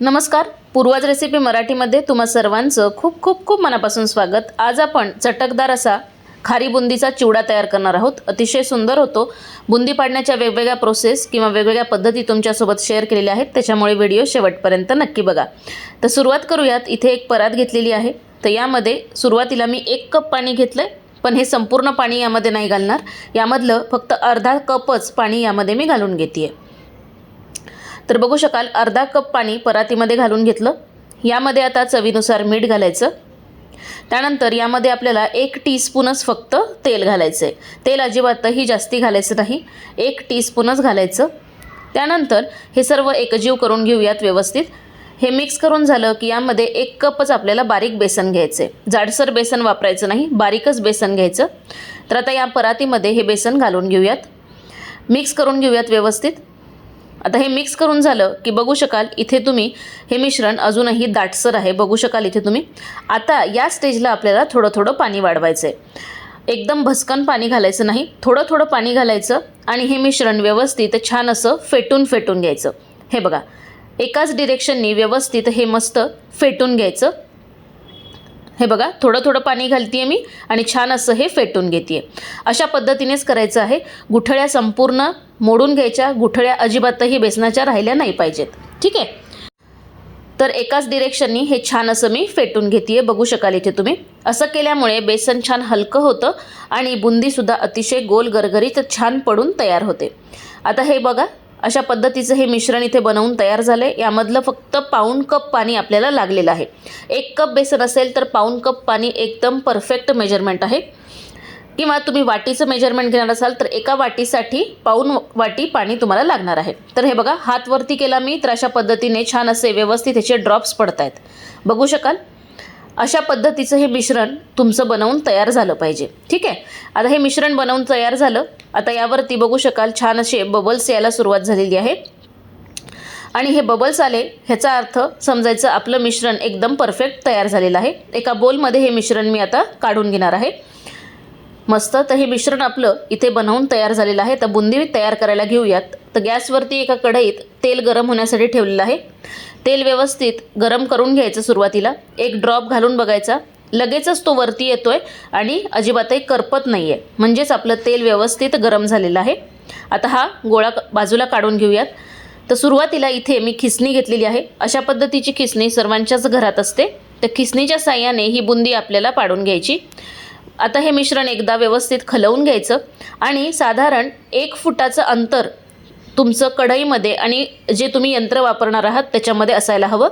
नमस्कार. पूर्वज रेसिपी मराठीमध्ये तुम्हा सर्वांचं खूप खूप खूप मनापासून स्वागत. आज आपण चटकदार असा खारी बुंदीचा चिवडा तयार करणार आहोत. अतिशय सुंदर होतो. बुंदी पाडण्याच्या वेगवेगळ्या प्रोसेस किंवा वेगवेगळ्या पद्धती तुमच्यासोबत शेअर केलेल्या आहेत. त्याच्यामुळे व्हिडिओ शेवटपर्यंत नक्की बघा. तर सुरुवात करूयात. इथे एक परात घेतलेली आहे. तर यामध्ये सुरुवातीला मी एक कप पाणी घेतलं आहे पण हे संपूर्ण पाणी यामध्ये नाही घालणार. यामधलं फक्त अर्धा कपच पाणी यामध्ये मी घालून घेते आहे तर बघू शकाल अर्धा कप पाणी परातीमध्ये घालून घेतलं. यामध्ये आता चवीनुसार मीठ घालायचं. त्यानंतर यामध्ये आपल्याला एक टीस्पूनच फक्त तेल घालायचं आहे तेल अजिबातही जास्ती घालायचं नाही. एक टीस्पूनच घालायचं. त्यानंतर हे सर्व एकजीव करून घेऊयात व्यवस्थित. हे मिक्स करून झालं की यामध्ये एक कपच आपल्याला बारीक बेसन घ्यायचं आहे जाडसर बेसन वापरायचं नाही बारीकच बेसन घ्यायचं. तर आता या परातीमध्ये हे बेसन घालून घेऊयात. मिक्स करून घेऊयात व्यवस्थित. आता हे मिक्स करून झालं की बघू शकाल इथे तुम्ही हे मिश्रण अजूनही दाटसर आहे. बघू शकाल इथे तुम्ही. आता या स्टेजला आपल्याला थोडं थोडं पाणी वाढवायचं आहे एकदम भस्कन पाणी घालायचं नाही. थोडं थोडं पाणी घालायचं आणि हे मिश्रण व्यवस्थित छान असं फेटून फेटून घ्यायचं. हे बघा. एकाच डिरेक्शननी व्यवस्थित हे मस्त फेटून घ्यायचं. हे बघा थोडं थोडं पाणी घालते मी आणि छान असं हे फेटून घेते अशा पद्धतीनेच करायचं आहे. गुठळ्या संपूर्ण मोडून घ्यायच्या गुठळ्या अजिबातही बेसनाच्या राहिल्या नाही पाहिजेत. ठीक आहे? तर एकाच डिरेक्शननी हे छान असं मी फेटून घेते बघू शकाल इथे तुम्ही. असं केल्यामुळे बेसन छान हलकं होतं आणि बुंदीसुद्धा अतिशय गोल गरगरीत छान पडून तयार होते. आता हे बघा अशा पद्धतीचं हे मिश्रण इथे बनवून तयार झालं आहे यामधलं फक्त पाऊण कप पाणी आपल्याला लागलेलं आहे. एक कप बेसन असेल तर पाऊण कप पाणी एकदम परफेक्ट मेजरमेंट आहे. किंवा तुम्ही वाटीचं मेजरमेंट घेणार असाल तर एका वाटीसाठी पाऊण वाटी पाणी तुम्हाला लागणार आहे. तर हे बघा हातवरती केला मी तर अशा पद्धतीने छान असे व्यवस्थित ह्याचे ड्रॉप्स पडत आहेत बघू शकाल? अशा पद्धतीचं हे मिश्रण तुमचं बनवून तयार झालं पाहिजे. ठीक आहे? आता हे मिश्रण बनवून तयार झालं. आता यावरती बघू शकाल छान असे बबल्स यायला सुरुवात झालेली आहे. आणि हे बबल्स आले ह्याचा अर्थ समजायचं आपलं मिश्रण एकदम परफेक्ट तयार झालेलं आहे. एका बोलमध्ये हे मिश्रण मी आता काढून घेणार आहे. मस्त. तर हे मिश्रण आपलं इथे बनवून तयार झालेलं आहे. तर बुंदी तयार करायला घेऊयात. तर गॅसवरती एका कढईत तेल गरम होण्यासाठी ठेवलेलं आहे. तेल व्यवस्थित गरम करून घ्यायचं सुरुवातीला. एक ड्रॉप घालून बघायचा. लगेचच तो वरती येतो आहे आणि अजिबातही करपत नाही आहे म्हणजेच आपलं तेल व्यवस्थित गरम झालेलं आहे. आता हा गोळा बाजूला काढून घेऊयात. तर सुरुवातीला इथे मी खिसणी घेतलेली आहे. अशा पद्धतीची खिसणी सर्वांच्याच घरात असते. तर खिसणीच्या साह्याने ही बुंदी आपल्याला पाडून घ्यायची. आता हे मिश्रण एकदा व्यवस्थित खलवून घ्यायचं आणि साधारण एक फुटाचं अंतर तुमचं कढईमध्ये आणि जे तुम्ही यंत्र वापरणार आहात त्याच्यामध्ये असायला हवं.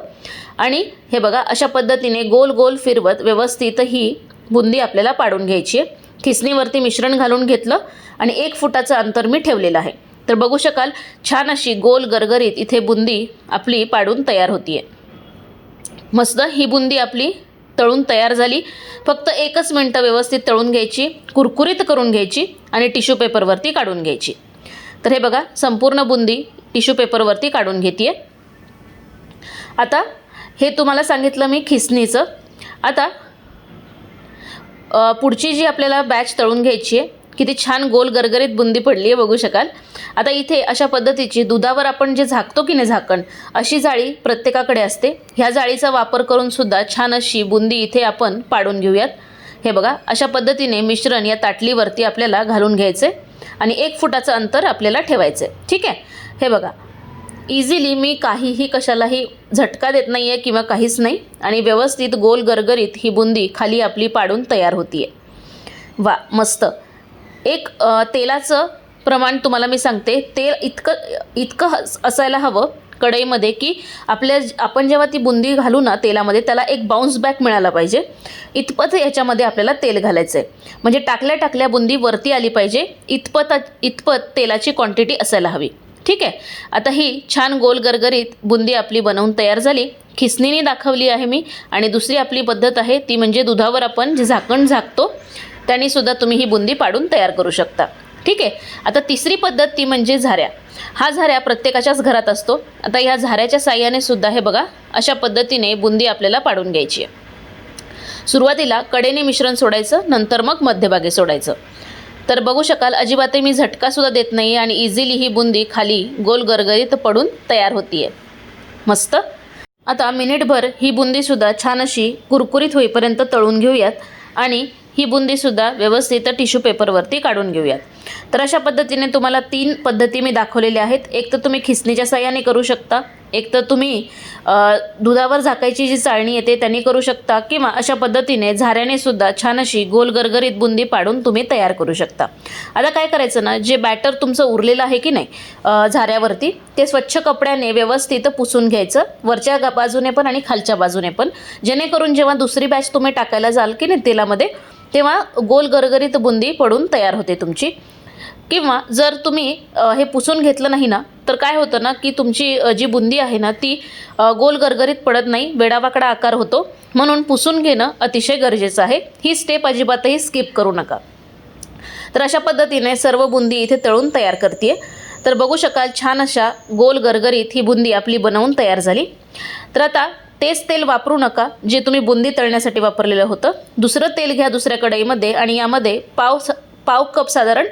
आणि हे बघा अशा पद्धतीने गोल गोल फिरवत व्यवस्थित ही बुंदी आपल्याला पाडून घ्यायची आहे. खिसणीवरती मिश्रण घालून घेतलं आणि एक फुटाचं अंतर मी ठेवलेलं आहे. तर बघू शकाल छान अशी गोल गरगरीत इथे बुंदी आपली पाडून तयार होतीये. आहे मस्त ही बुंदी आपली तळून तयार झाली. फक्त एकच मिनटं व्यवस्थित तळून घ्यायची कुरकुरीत करून घ्यायची आणि टिश्यू पेपरवरती काढून घ्यायची. तर हे बघा संपूर्ण बुंदी टिश्यू पेपरवरती काढून घेते आता हे तुम्हाला सांगितलं मी खिसणीचं. आता पुढची जी आपल्याला बॅच तळून घ्यायची आहे किती छान गोल गरगरीत बुंदी पडली आहे बघू शकाल. आता इथे अशा पद्धतीची दुधावर आपण जे झाकतो की नाही झाकण अशी जाळी प्रत्येकाकडे असते. ह्या जाळीचा वापर करून सुद्धा छान अशी बुंदी इथे आपण पाडून घेऊयात. हे बघा अशा पद्धतीने मिश्रण या ताटलीवरती आपल्याला घालून घ्यायचं आहे आणि एक फुटाचं अंतर आपल्याला ठेवायचं आहे ठीक आहे? हे बघा. इझिली मी काहीही कशालाही झटका देत नाही आहे किंवा काहीच नाही आणि व्यवस्थित गोल गरगरीत ही बुंदी खाली आपली पाडून तयार होती आहे वा मस्त. एक तेलाचं प्रमाण तुम्हाला मी सांगते. तेल इतकं इतकं हस- असायला हवं कढईमध्ये की आपल्या आपण जेव्हा ती बुंदी घालू ना तेलामध्ये त्याला एक बाउन्स बॅक मिळाला पाहिजे. इतपत याच्यामध्ये आपल्याला तेल घालायचं आहे म्हणजे टाकल्या टाकल्या बुंदी वरती आली पाहिजे इतपत इतपत तेलाची क्वांटिटी असायला हवी. ठीक आहे? आता ही छान गोल गरगरीत बुंदी आपली बनवून तयार झाली. खिसणीने दाखवली आहे मी. आणि दुसरी आपली पद्धत आहे ती म्हणजे दुधावर आपण जे झाकण झाकतो त्याने सुद्धा तुम्ही ही बुंदी पाडून तयार करू शकता. ठीक आहे? आता तिसरी पद्धत ती म्हणजे झाऱ्या. हा झाऱ्या प्रत्येकाच्याच घरात असतो. आता ह्या झाऱ्याच्या साह्याने सुद्धा हे बघा अशा पद्धतीने बुंदी आपल्याला पाडून घ्यायची आहे. सुरुवातीला कडेने मिश्रण सोडायचं नंतर मग मध्यभागी सोडायचं. तर बघू शकाल अजिबातही मी झटकासुद्धा देत नाही आणि इझिली ही बुंदी खाली गोल गरगरीत पडून तयार होतीये. आहे मस्त? आता मिनिटभर ही बुंदीसुद्धा छान अशी कुरकुरीत होईपर्यंत तळून घेऊयात आणि ही बुंदीसुद्धा व्यवस्थित टिश्यू पेपरवरती काढून घेऊयात. तर अशा पद्धतीने तुम्हाला तीन पद्धती मी दाखवलेल्या आहेत. एक तर तुम्ही खिसणीच्या साह्याने करू शकता. एक तर तुम्ही दुधावर झाकायची जी चाळणी येते त्यांनी करू शकता किंवा अशा पद्धतीने झाऱ्याने सुद्धा छान अशी गोल गरगरीत बुंदी पाडून तुम्ही तयार करू शकता. आता काय करायचं ना जे बॅटर तुमचं उरलेलं आहे की नाही झाऱ्यावरती ते स्वच्छ कपड्याने व्यवस्थित पुसून घ्यायचं. वरच्या बाजूने पण आणि खालच्या बाजूने पण. जेणेकरून जेव्हा दुसरी बॅच तुम्ही टाकायला जाल की नाही तेलामध्ये तेव्हा गोल गरगरीत बुंदी पडून तयार होते तुमची. किंवा जर तुम्ही हे पुसून घेतलं नाही ना तर काय होतं ना की तुमची जी बुंदी आहे ना ती गोल गरगरीत पडत नाही वेडावाकडा आकार होतो. म्हणून पुसून घेणं अतिशय गरजेचं आहे. ही स्टेप अजिबातही स्किप करू नका. तर अशा पद्धतीने सर्व बुंदी इथे तळून तयार करते तर बघू शकाल छान अशा गोल गरगरीत ही बुंदी आपली बनवून तयार झाली. तर आता तेच तेल वापरू नका जे तुम्ही बुंदी तळण्यासाठी वापरलेलं होतं. दुसरं तेल घ्या दुसऱ्या कढईमध्ये आणि यामध्ये पाव पाव कप साधारण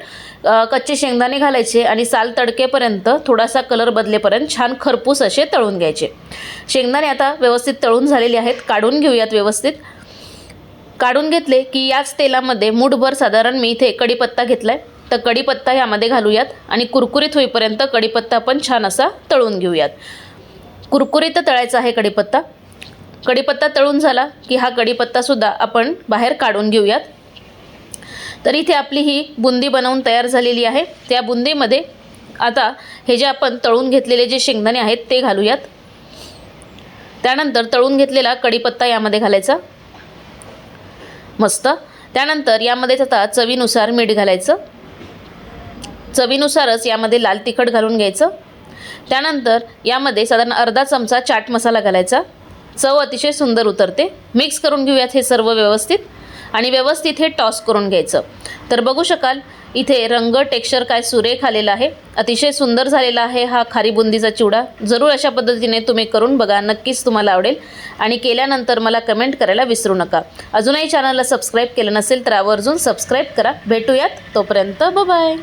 कच्चे शेंगदाणे घालायचे आणि साल तडकेपर्यंत थोडासा कलर बदलेपर्यंत छान खरपूस असे तळून घ्यायचे. शेंगदाणे आता व्यवस्थित तळून झालेले आहेत. काढून घेऊयात व्यवस्थित. काढून घेतले की याच तेलामध्ये मूठभर साधारण मी इथे कढीपत्ता घेतला आहे तर कढीपत्ता यामध्ये घालूयात आणि कुरकुरीत होईपर्यंत कढीपत्ता पण छान असा तळून घेऊयात. कुरकुरीत तळायचा आहे कढीपत्ता. कढीपत्ता तळून झाला की हा कढीपत्तासुद्धा आपण बाहेर काढून घेऊयात. तर इथे आपली ही बुंदी बनवून तयार झालेली आहे. त्या बुंदीमध्ये आता हे जे आपण तळून घेतलेले जे शेंगदाणे आहेत ते घालूयात. त्यानंतर तळून घेतलेला कढीपत्ता यामध्ये घालायचा. मस्त. त्यानंतर यामध्येच आता चवीनुसार मीठ घालायचं. चवीनुसारच यामध्ये लाल तिखट घालून घ्यायचं. त्यानंतर यामध्ये साधारण अर्धा चमचा चाट मसाला घालायचा. चव अतिशय सुंदर उतरते. मिक्स करून घेऊयात हे सर्व व्यवस्थित. आणि व्यवस्थित हे टॉस करून घ्यायचं. तर बघू शकाल इथे रंग टेक्स्चर काय सुरेख आलेला आहे. अतिशय सुंदर झालेला आहे हा खारी बुंदीचा चिवडा. जरूर अशा पद्धतीने तुम्ही करून बघा नक्कीच तुम्हाला आवडेल. आणि केल्यानंतर मला कमेंट करायला विसरू नका. अजूनही चॅनलला सबस्क्राईब केलं नसेल तर आवर्जून सबस्क्राईब करा. भेटूयात तोपर्यंत बाय